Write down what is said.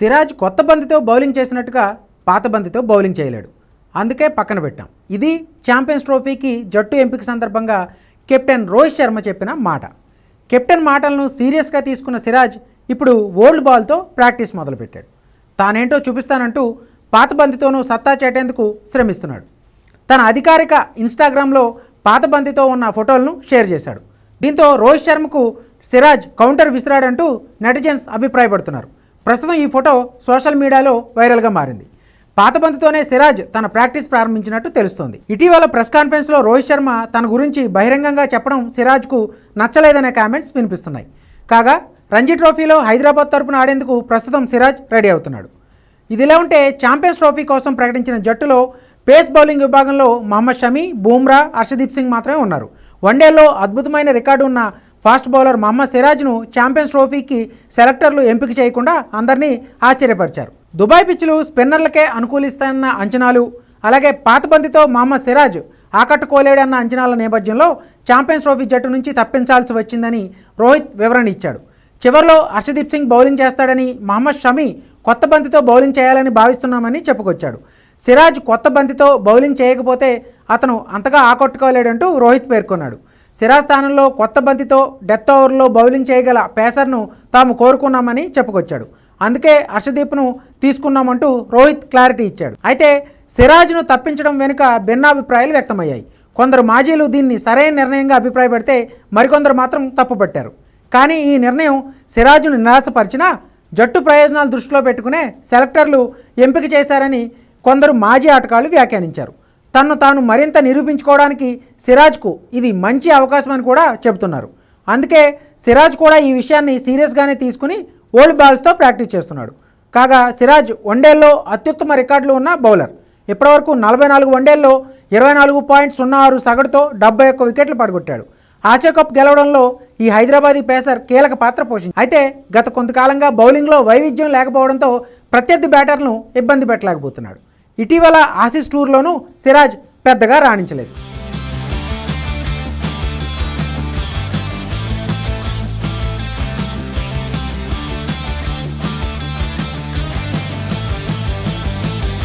సిరాజ్ కొత్త బంతితో బౌలింగ్ చేసినట్టుగా పాత బంతితో బౌలింగ్ చేయలేడు. అందుకే పక్కన పెట్టాం. ఇది ఛాంపియన్స్ ట్రోఫీకి జట్టు ఎంపిక సందర్భంగా కెప్టెన్ రోహిత్ శర్మ చెప్పిన మాట. కెప్టెన్ మాటలను సీరియస్గా తీసుకున్న సిరాజ్ ఇప్పుడు ఓల్డ్ బాల్తో ప్రాక్టీస్ మొదలుపెట్టాడు. తానేంటో చూపిస్తానంటూ పాత బంతితోనూ సత్తా చేటేందుకు శ్రమిస్తున్నాడు. తన అధికారిక ఇన్స్టాగ్రామ్లో పాత బంతితో ఉన్న ఫోటోలను షేర్ చేశాడు. దీంతో రోహిత్ శర్మకు సిరాజ్ కౌంటర్ విసిరాడంటూ నెటిజన్స్ అభిప్రాయపడుతున్నారు. ప్రస్తుతం ఈ ఫోటో సోషల్ మీడియాలో వైరల్గా మారింది. పాత బంతితోనే సిరాజ్ తన ప్రాక్టీస్ ప్రారంభించినట్టు తెలుస్తోంది. ఇటీవల ప్రెస్ కాన్ఫరెన్స్లో రోహిత్ శర్మ తన గురించి బహిరంగంగా చెప్పడం సిరాజ్కు నచ్చలేదనే కామెంట్స్ వినిపిస్తున్నాయి. కాగా రంజీ ట్రోఫీలో హైదరాబాద్ తరపున ఆడేందుకు ప్రస్తుతం సిరాజ్ రెడీ అవుతున్నాడు. ఇదిలా ఉంటే ఛాంపియన్స్ ట్రోఫీ కోసం ప్రకటించిన జట్టులో పేస్ బౌలింగ్ విభాగంలో మహమ్మద్ షమీ బూమ్రా హర్షదీప్ సింగ్ మాత్రమే ఉన్నారు. వన్డేలో అద్భుతమైన రికార్డు ఉన్న ఫాస్ట్ బౌలర్ మహమ్మద్ సిరాజ్ను ఛాంపియన్స్ ట్రోఫీకి సెలెక్టర్లు ఎంపిక చేయకుండా అందరినీ ఆశ్చర్యపరిచారు. దుబాయ్ పిచ్లు స్పిన్నర్లకే అనుకూలిస్తాయన్న అంచనాలు అలాగే పాత బంతితో మహమ్మద్ సిరాజ్ ఆకట్టుకోలేడన్న అంచనాల నేపథ్యంలో ఛాంపియన్స్ ట్రోఫీ జట్టు నుంచి తప్పించాల్సి వచ్చిందని రోహిత్ వివరణ ఇచ్చాడు. చివర్లో హర్షదీప్ సింగ్ బౌలింగ్ చేస్తాడని మహమ్మద్ షమీ కొత్త బంతితో బౌలింగ్ చేయాలని భావిస్తున్నామని చెప్పుకొచ్చాడు. సిరాజ్ కొత్త బంతితో బౌలింగ్ చేయకపోతే అతను అంతగా ఆకట్టుకోలేడంటూ రోహిత్ పేర్కొన్నాడు. స్థానంలో కొత్త బంతితో డెత్ ఓవర్లో బౌలింగ్ చేయగల పేసర్ను తాము కోరుకున్నామని చెప్పుకొచ్చాడు. అందుకే హర్షదీప్ను తీసుకున్నామంటూ రోహిత్ క్లారిటీ ఇచ్చాడు. అయితే సిరాజ్ను తప్పించడం వెనుక భిన్నాభిప్రాయాలు వ్యక్తమయ్యాయి. కొందరు మాజీలు దీన్ని సరైన నిర్ణయంగా అభిప్రాయపడితే మరికొందరు మాత్రం తప్పుపట్టారు. కానీ ఈ నిర్ణయం సిరాజ్ను నిరాశపరిచినా జట్టు ప్రయోజనాలు దృష్టిలో పెట్టుకునే సెలెక్టర్లు ఎంపిక చేశారని కొందరు మాజీ ఆటగాళ్ళు వ్యాఖ్యానించారు. తన్ను తాను మరింత నిరూపించుకోవడానికి సిరాజ్కు ఇది మంచి అవకాశం అని కూడా చెబుతున్నారు. అందుకే సిరాజ్ కూడా ఈ విషయాన్ని సీరియస్గానే తీసుకుని ఓల్డ్ బాల్స్తో ప్రాక్టీస్ చేస్తున్నాడు. కాగా సిరాజ్ వన్డేల్లో అత్యుత్తమ రికార్డులు ఉన్న బౌలర్. ఇప్పటివరకు నలభై నాలుగు వన్డేల్లో ఇరవై నాలుగు పాయింట్ సున్నా ఆరు సగటుతో డెబ్బై ఒక్క వికెట్లు పడగొట్టాడు. ఆసియా కప్ గెలవడంలో ఈ హైదరాబాదీ పేసర్ కీలక పాత్ర పోషించి అయితే గత కొంతకాలంగా బౌలింగ్లో వైవిధ్యం లేకపోవడంతో ప్రత్యర్థి బ్యాటర్ను ఇబ్బంది పెట్టలేకపోతున్నాడు. ఇటీవల ఆసిస్ టూర్లోనూ సిరాజ్ పెద్దగా రాణించలేదు.